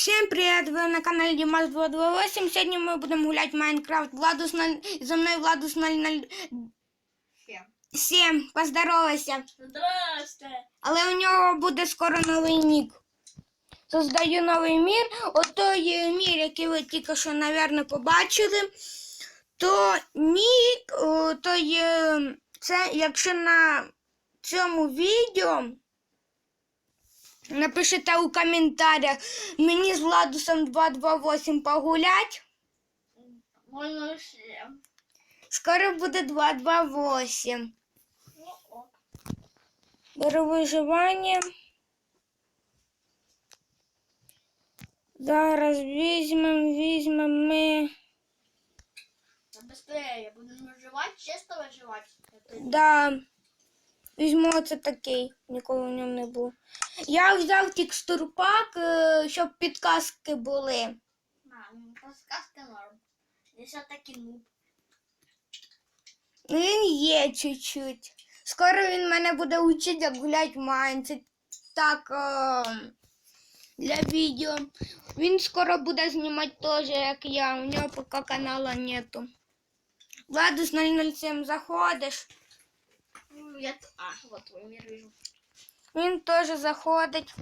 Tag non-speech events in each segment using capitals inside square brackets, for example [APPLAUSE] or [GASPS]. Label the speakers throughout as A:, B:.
A: Всем привет! Вы на канале Димас 228. Сегодня мы будем гулять в Майнкрафт. Владус 0... За мной Владус 007.
B: Всем.
A: Поздоровайся.
B: Здрасте.
A: Але у нього буде скоро новий нік. Создаю новий мір. Отой е, мір, який ви тільки що, напевно, побачили. То нік, то є, це, якщо на цьому відео напишете у коментарях мені з Владусом 228 погулять.
B: Можна ще.
A: Скоро буде 228.
B: Ну, ок.
A: Беру виживання. Зараз візьмемо, візьмемо ми.
B: Быстрее. Будемо виживати, чисто виживати.
A: Да. Візьму оце такий, ніколи в ньому не було. Я взяв текстурпак, е, щоб підказки були.
B: А, ну, подсказка норм. Все-таки нуб.
A: Ну, Він є чуть-чуть. Скоро він мене буде вчити, як гуляти в Майн. Так е, для відео. Він скоро буде знімати теж, як я. У нього поки каналу нету. Владус 007 заходиш.
B: Ну, я... А, вот твой мир вижу.
A: Він теж заходить.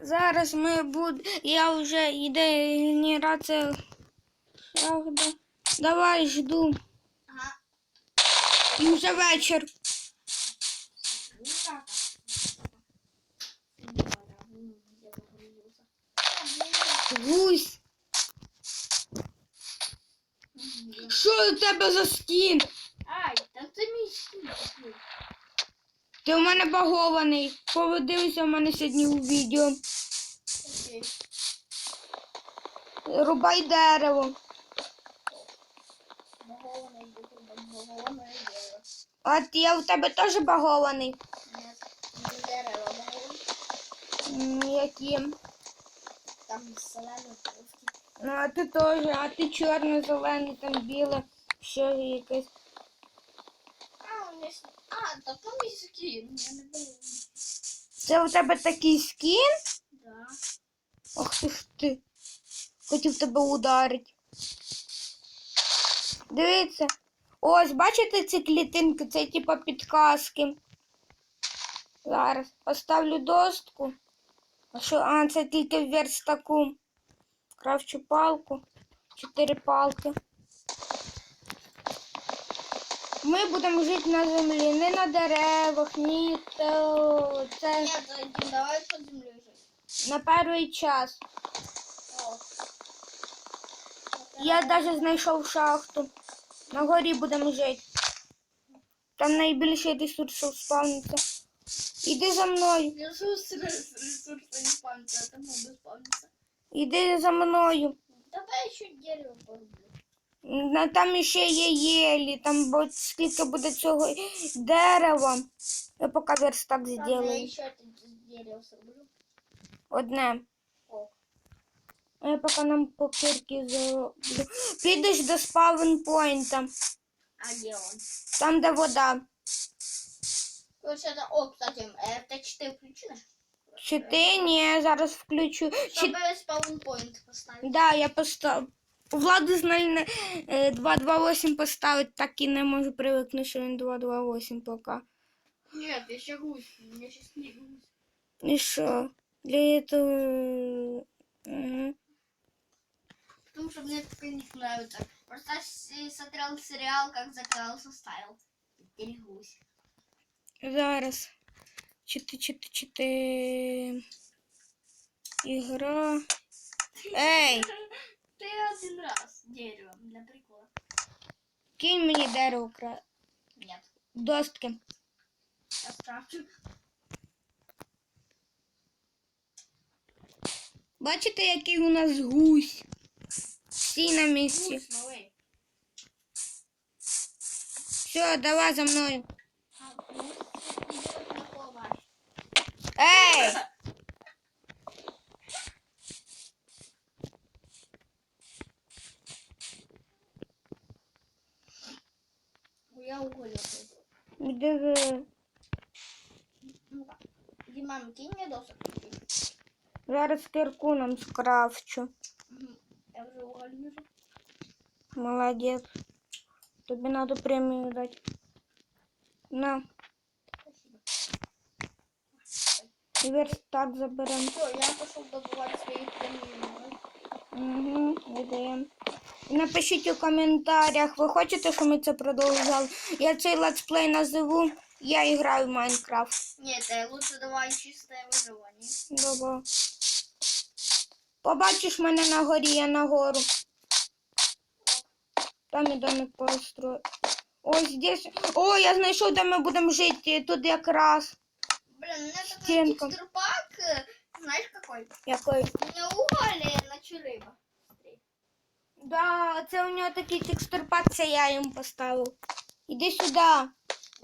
A: Зараз ми будемо. Я вже йде генерація. Правда. Давай жду.
B: Ага.
A: І вже вечір.
B: Ну, я погрузился.
A: Гусь. Що у тебе за скін?
B: Ай, там це мій скін.
A: Ти у мене багований. Поведився в мене сьогодні у відео.
B: Окей.
A: Рубай дерево.
B: Багований багований дерево.
A: А ти я у тебе теж багований.
B: Не дерево, багований.
A: Яким?
B: Там зелений трошки.
A: Ну, а ти теж, а ти чорно-зелений, там біле, ще якесь.
B: А, у меня... с- А, да там есть скин, я не беру.
A: Це у тебе такий скін?
B: Да.
A: Ах ти ж ти. Хотів тебе ударити. Дивіться. Ось, бачите ці клітинки? Це типа підказки. Зараз поставлю достку. А що? А, це тільки в верстаку. Кравчу палку. Чотири палки. Ми будемо жити на землі, не на деревах, ні то це
B: Нет, Дим, давай под землей жить.
A: на перший час.
B: О.
A: Я навіть знайшов шахту. На горі будемо жити. Там найбільше ресурсів спавниться. Іди за мною.
B: Ресурсы, ресурсы не спавнятся, это моды спавнятся.
A: Іди за мною.
B: Давай еще дерево порублю.
A: На- Там ще є єлі, там бо скільки буде цього дерева. Я поки верстак
B: Ладно, я
A: зроблю.
B: еще это дерево срублю.
A: Одне.
B: О.
A: А я поки нам папірки зроблю. Підеш до спавн-пойнта.
B: А где он?
A: Там, де вода.
B: Короче, это... О, кстати, РТ-4 включено?
A: Чи ти? Ні, я зараз включу. Чи
B: Чтобы спаунпоинт поставить.
A: Да, я поставив. Владу з 228 поставить, так і не можу привикнути, що він 228 поки.
B: Нет, еще гусь. У меня сейчас не гусь.
A: І що? Для этого... Мгм.
B: Потому что мне такой не нравится. Просто с- смотрел сериал, как закрался стайл. Теперь гусь.
A: Зараз. Чити, чити, чити. Ігра. Ей!
B: Ты один раз деревом для прикола.
A: Кинь мені дерево кра...
B: Нет,
A: достки.
B: я.
A: Бачите, який у нас гусь? Всі на місці.
B: Гусь.
A: Все, давай за мною. Ей! Іди в...
B: Ну-ка. Диман, кинь мне досок.
A: Зараз кирку нам скрафчу.
B: Я вже уголь вижу.
A: Молодець. Тобі треба премію дати. На,
B: Спасибо.
A: верстак заберемо.
B: Все, я пошел добывать свои премии.
A: Угу, йдемо. І Напишіть у коментарях, ви хочете, щоб ми це продовжували. Я цей летсплей називу Я граю в Майнкрафт.
B: Нет, э, лучше давай чистое выживание.
A: Добре. Побачиш мене на горі, я на гору. Там і домик построю. Ось здесь. О, я знайшов, де ми будемо жити. Тут якраз.
B: Блин, у меня такой
A: Стенка.
B: текстурпак, э, знаешь какой?
A: Який?
B: У меня уголь наче рыба. Смотри.
A: Да, це у нього такий текстурпак, це я їм поставив. Іди сюди.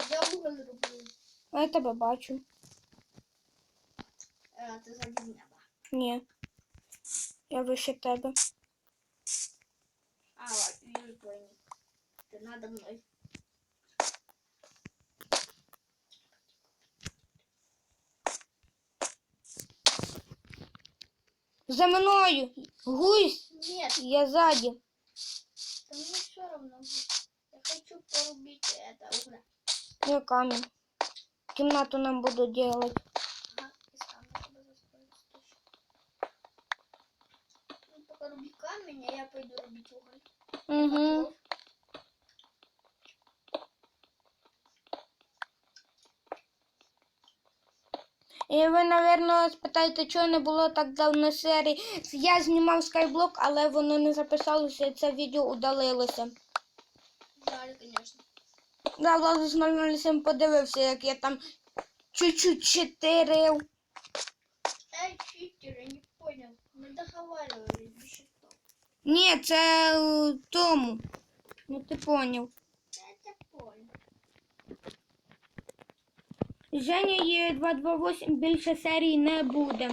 B: Я уголь рублю.
A: А Я тебе бачу.
B: Э, ты сзади меня, да.
A: Ні. Я вище тебе.
B: А, ладно, вижу твой ник. Ты надо мной.
A: За мною. Гусь.
B: Нет,
A: Я ззаді.
B: да мне все равно. Я хочу порубить это угля.
A: Я камінь. Кімнату нам буду делать.
B: Ага, и сам на тебя заспорить точно. Ну, пока руби камень, а я пойду рубить уголь.
A: Угу. І ви, напевно, спитаєте, чого не було так давно серії. Я знімав скайблок, але воно не записалося, і це відео удалилося.
B: Жаль, конечно.
A: Да, Влад 007 подивився, як я там чуть-чуть читерив.
B: Эй, читер, я не понял. Мы договаривались без.
A: Ні, це тому. Ну ти поняв.
B: Я тебя понял.
A: Женя є 228, більше серій не буде.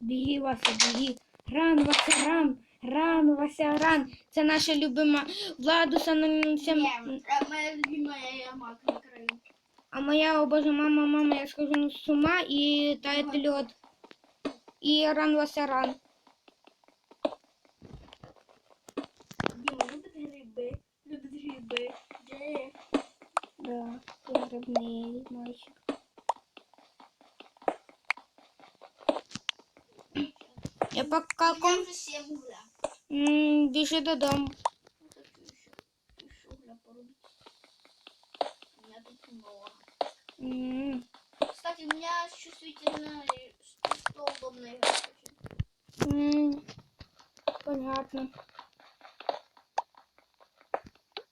A: Біги, Вася, біги. Ран, Вася, ран. Ран, Вася, ран. Це наша любима Владуса на всім.
B: моя любимая ямак на краю.
A: А моя, о боже, мама, мама, я схожу ну, з ума і тает льод. І ран, Вася, ран.
B: Дима любит грибы. Любит грибы. Где?
A: Да, ти грибний мальчик. Я по
B: У меня
A: какому...
B: уже 7 угля.
A: М, Біжи додому.
B: Ну, хочу еще, еще угля порубить. У меня тут много.
A: М,
B: Кстати, у меня чувствительно, и что, что удобно играть. очень.
A: м, Понятно.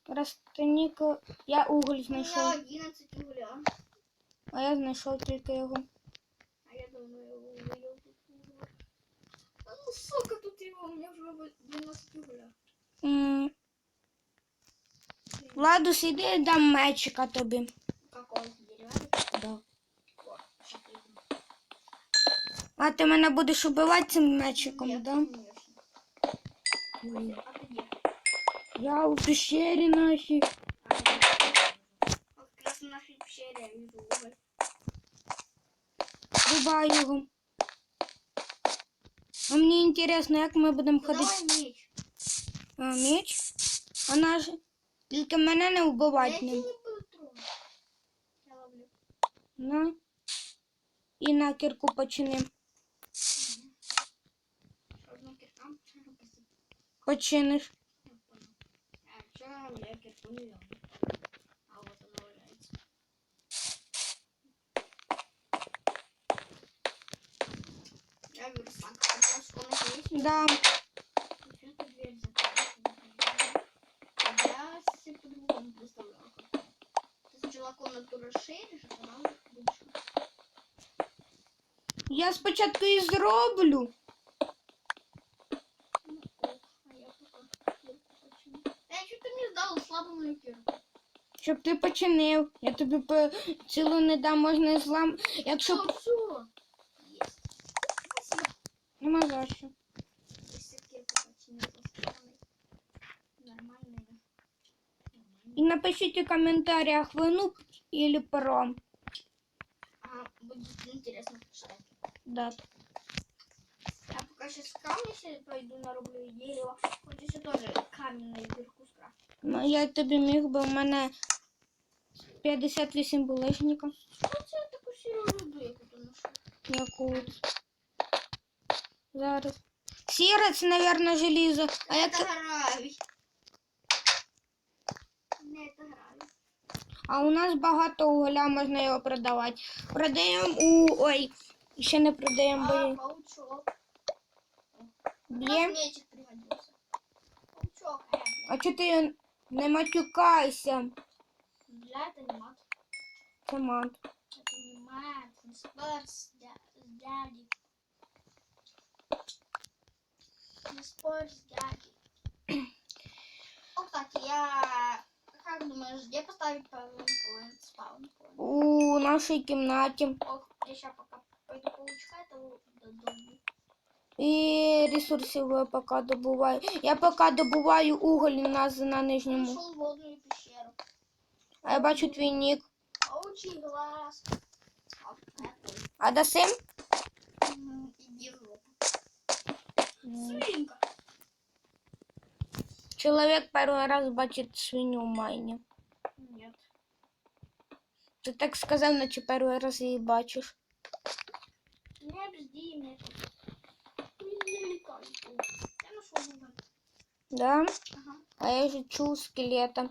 A: Растаніка... Я уголь
B: У меня 11 угля.
A: А я знайшов тільки його.
B: А я давно его увидел. тут. А ну, сука, тут его, у меня уже 12 угля.
A: М, Владус, іди дам мечика тобі.
B: Какого деревянного?
A: Да.
B: О.
A: А ти мене будеш убивати цим мечиком,
B: Нет,
A: да?
B: конечно. А?
A: Я
B: я не Вот как раз в нашей пещере я вижу уголь.
A: Рубай його. А мені інтересно, як ми будемо
B: Ну,
A: ходити.
B: давай меч.
A: А, меч? А наш... Тільки мене не
B: Я
A: вбивати
B: тебя не буду. Я ловлю.
A: На. І на кірку почини.
B: Одну киркам.
A: Починиш.
B: А, чё я кирку не? А вот она валяется. Я говорю, так, у нас есть?
A: Да.
B: Я себе по-другому сначала комнату а. Эй, что ты мне сдал слабую мою кирку?
A: Щоб ти починив. Я тобі по... цілу не дам, можна і злам. Якщо
B: Что,
A: б...
B: все? Есть. Спасибо.
A: Нема за що.
B: Если кирку починила со стороны. Нормально.
A: І напишіть у коментарях, ви нуб или про.
B: А, Ага, будет интересно почитать.
A: Да.
B: Я пока сейчас камни себе пойду нароблю и дерево. Вот еще тоже камень наверху скрафтить.
A: Ну, я тобі міг би, в мене 58 булежників.
B: Что це таку сіру руду, яку ти знайшов?
A: Яку? Зараз. Сіре, це, мабуть, желізо. А як...
B: Это гравий. Не, это гравий.
A: А у нас багато угля, можна його продавати. Продаємо у. Ой, ще не продаємо,
B: А,
A: бо
B: паучок.
A: б'є.
B: Мечик пригодился. Паучок, э,
A: А чого ти не матюкайся?
B: для это не мат.
A: Це мат.
B: Это не мат, не спор с дя- с дядей. Не спор с дядей. О, кстати, я... Как думаешь, где поставить PowerPoint, спаунпоинт?
A: У нашій кімнаті.
B: Ох, я сейчас пока пойду паучка этого додому.
A: І ресурсів я поки добуваю. Я поки добуваю уголь у нас на нижньому.
B: Нашел водную пещеру.
A: А я бачу твій нік.
B: Глаз. А,
A: дасим?
B: Жопу. Свинка.
A: Чоловік перший раз бачить свиню в майні.
B: Нет.
A: Ти так сказав, наче перший раз її бачиш.
B: Не бзди меня
A: Да?
B: Ага.
A: А я же чув скелета.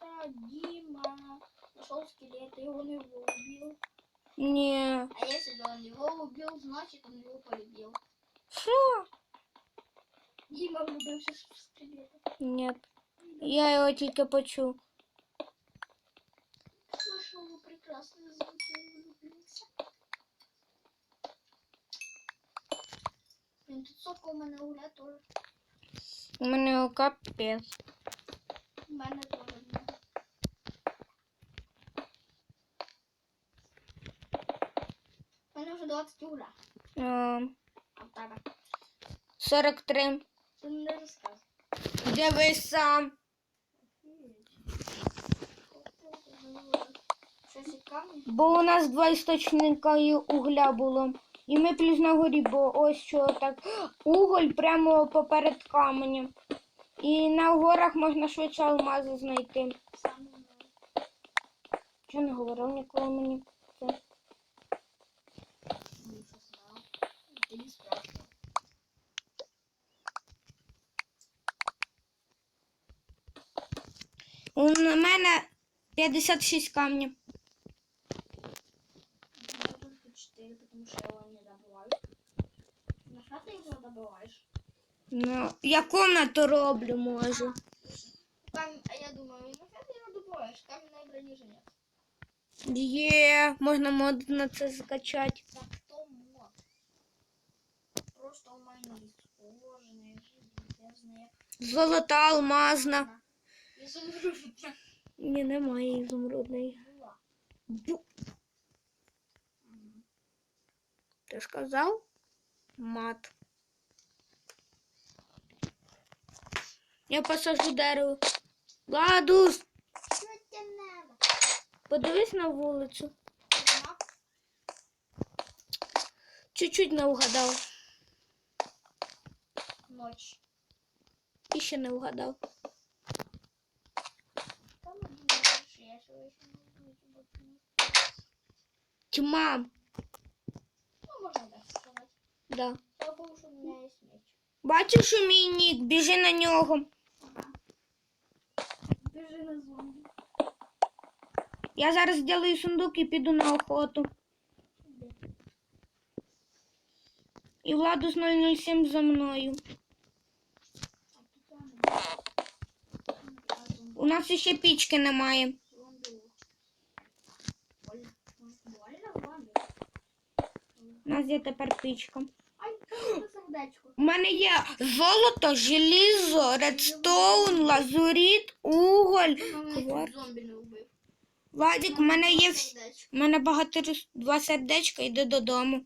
B: Да, Дима. Нашел скелет, и он его убил.
A: Ні.
B: А если он его убил, значит он его полюбил.
A: Що?
B: Дима влюбился в скелета.
A: Ні. Я його тільки почув.
B: Слышал его прекрасные звуки, Тут сока у мене угля тоже.
A: У мене капець.
B: У мене теж. У мене вже 20 угля.
A: А,
B: А в тебе?
A: 43.
B: Ти не розказуй.
A: Дивись сам. Бо у нас два істочника угля було. І ми плюс на горі, бо ось що так. Уголь прямо поперед каменем. І на горах можна швидше алмази знайти.
B: Сам не.
A: Говорив ніколи мені? Це.
B: Що.
A: У мене 56 камнів.
B: У мене только 4, потому что я его не добываю. На что ты его добываешь?
A: Ну, я комнату роблю, можу.
B: Камень, а я думаю, на что ты его добываешь? Каменной брони же нет.
A: Є, можна мод на це закачати.
B: Так кто мод? Просто у меня есть кожаные, железные.
A: Золота, алмазна.
B: Изумрудная.
A: Ні, немає ізумрудної.
B: Была.
A: Бу.
B: М.
A: Ти сказав? Мат. Я посажу дерево. Ладус, подивись на вулицю. Чуть-чуть не вгадав.
B: Ночь.
A: І ще не вгадав.
B: Там можно так сказать.
A: Да.
B: Слава богу, что у меня есть меч.
A: Бачиш у мій нік, біжи на нього.
B: Бежи на зомби.
A: Я зараз зроблю сундук і піду на охоту. І Владус 007 за мною. У нас ще пічки немає. У нас є тепер пічка. У мене є золото, желізо, редстоун, лазуріт, уголь. Владик, у мене є вс- у мене багато два сердечка, йди додому.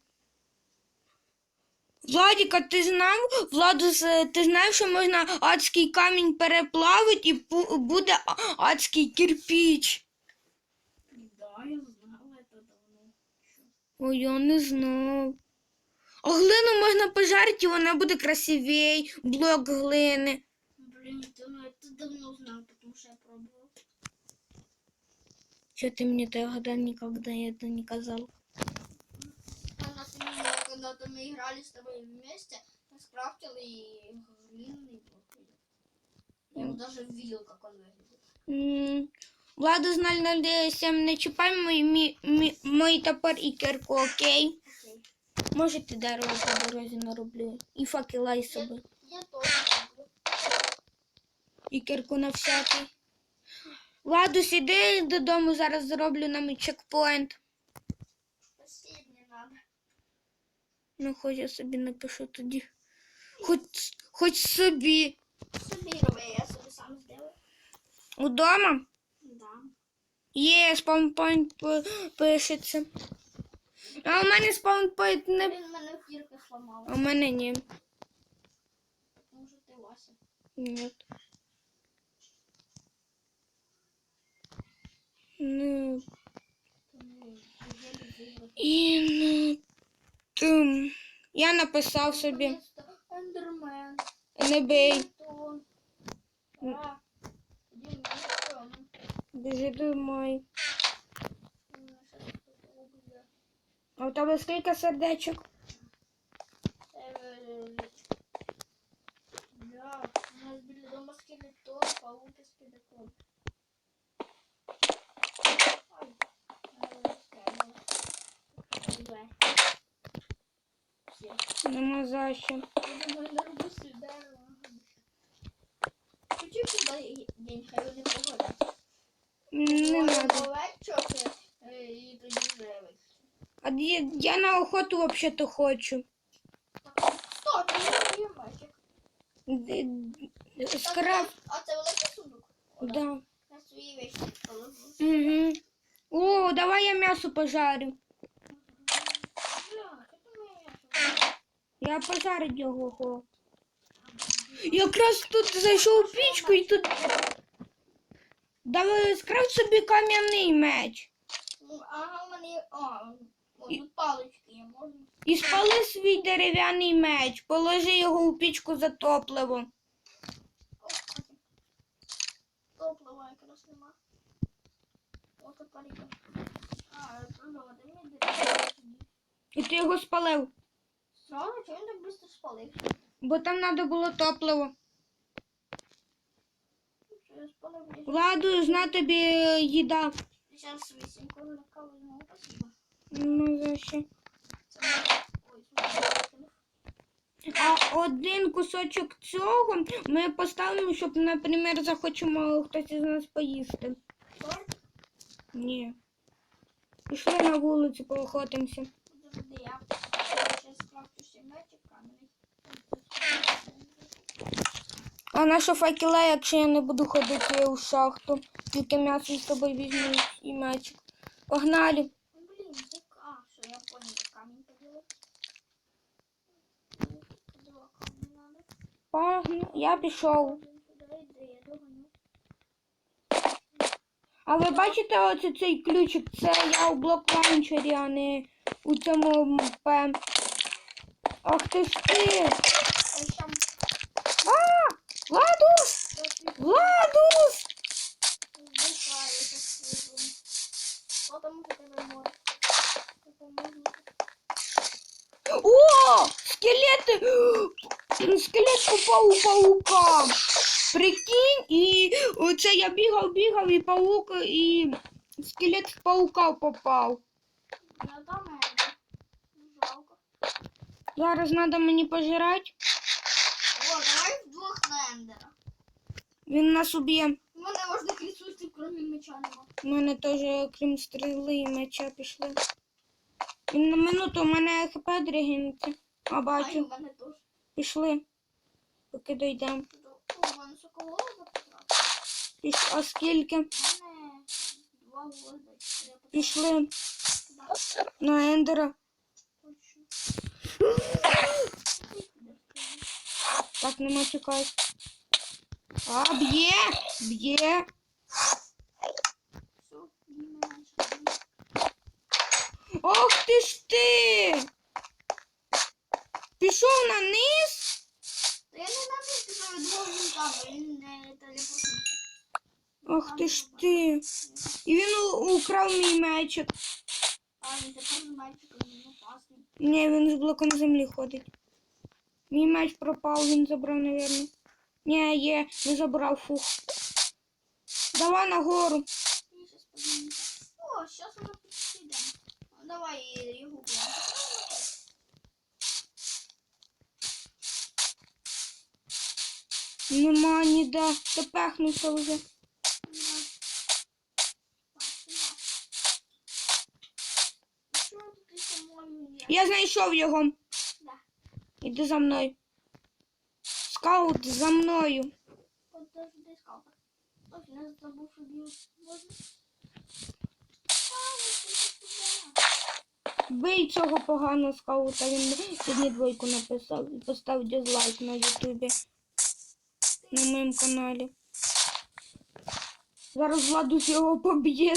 A: Владик, а ти знав, Владус, ти знаєш, що можна адський камінь переплавити і буде адський кирпіч.
B: Да, я знала это давно. Що?
A: Ой, я не знав. А глину можна пожарити, і вона буде красивей. Блок глини.
B: Блин, ты ну это давно знал, потому что я пробовал.
A: Що ти мені тогда ніколи це не казав?
B: А нас именно когда-то мы играли с тобой вместе, мы скрафтили глиняный блок. Я его даже видел, как он выглядит.
A: М, Владу з 007 не чіпай мій, мій, мій, мій топор і кірку, окей?
B: Окей.
A: Може ти дерево по дорозі нароблю. І факела й собі.
B: Я тоже люблю.
A: І кірку на всякий. Владу, сіди додому, зараз зроблю нам чекпоінт. Ну, хоч я собі напишу тоді. Хоч, хоч собі.
B: Собирай, я себе сам сделаю.
A: Удома?
B: Да.
A: Є, спаунпойнт п- пишеться. А у мене спаунпойнт не.
B: Блин, мене кірка сломала.
A: А у мене ні.
B: Потому что ты Вася.
A: Ні. Ну,
B: Тому я люблю.
A: і ну, тим. Я написав собі.
B: Наконец-то Ендермен.
A: Не бей.
B: То. А.
A: Біжи.
B: Сейчас.
A: А у тебе скільки сердечок?
B: Да, у нас біля дома скелетон, паук і скелетон. Ай, скелет. Бе. Все.
A: Нема за що.
B: Сюди день, хай вони погорять.
A: Не
B: вийшло.
A: А я, я на охоту взагалі-то хочу.
B: Стоп, я не мальчик.
A: Д-
B: А це великий сундук?
A: Да.
B: На свої вещи положу.
A: Угу. О, давай я м'ясо пожарю. Я пожарю його. Якраз тут зайшов у пічку і тут. Давай скрафт собі кам'яний меч.
B: Ну, ага, мене. А, тут палички можна.
A: І спали свій дерев'яний меч, положи його у пічку за топливо.
B: Топлива якраз нема. О, топорика. А, топлива, мені.
A: І ти його спалив.
B: Чого він так швидко спалив?
A: Бо там треба було топливо. Владу, зна тобі е, їда.
B: Сейчас вісімку на каву візьму, спасибо.
A: Ну, за
B: смотри.
A: А один кусочок цього ми поставимо, щоб, наприклад, захочемо хтось із нас поїсти.
B: Торт?
A: Ні. Пішли на вулицю, поохотимося.
B: Подожди, я сейчас скрафту ще мечик каменний.
A: А наша факела, якщо я не буду ходити у шахту, тільки м'ясо з собою візьму і мечик. Погнали.
B: Блин, так, а, все, я понял, надо.
A: Погнали. Я пішов. А ви бачите оце цей ключик? Це я у блок лаунчері, а не у цьому МП. Ах ти ж ти!
B: море. Допоможу.
A: О! Скелети! [GASPS] Скелет попав у паука. Прикинь, і оце я бігав, бігав, і паук, і скелет в паука попав.
B: Я до мене. Жалко.
A: Зараз треба мені пожирати.
B: О, давай вдвох на ендера.
A: Він нас уб'є.
B: У мене можна ресурсів, крім меча нема.
A: У мене теж, крім стріли і меча пішли. Він на минуту, у мене хп дригнеться. А бачу,
B: в мене теж.
A: пішли. Поки дійдемо.
B: О, в мене соколова.
A: Піш... А скільки?
B: У мене два голода.
A: Пішли на ендера.
B: Точно.
A: Так, нема чекай. А, б'є! Б'є! Ох ти ж ти! Пішов на низ?
B: Та я не знаю, що від двох він не телепортнувся.
A: Ох ти ж ти. І він украв мій мечик.
B: А він тепер з мальчиком він опасний.
A: Ні, він з блоком землі ходить. Мій меч пропав, він забрав, напевно. Ні, є, не забрав, фух. Давай нагору.
B: О, щас воно підійде. Ну, Давай його будемо.
A: Нема ніде. Допехнувся вже. Я знайшов його. Іди за мною. Скаут за мною.
B: Подожди, я забув, що.
A: Бий цього поганого скаута. Він сьогодні двойку написав і постав дизлайк на Ютубі. На моєму каналі. Зараз Владус його поб'є.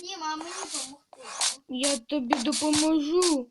B: Діма, мені допомогти.
A: Я тобі допоможу.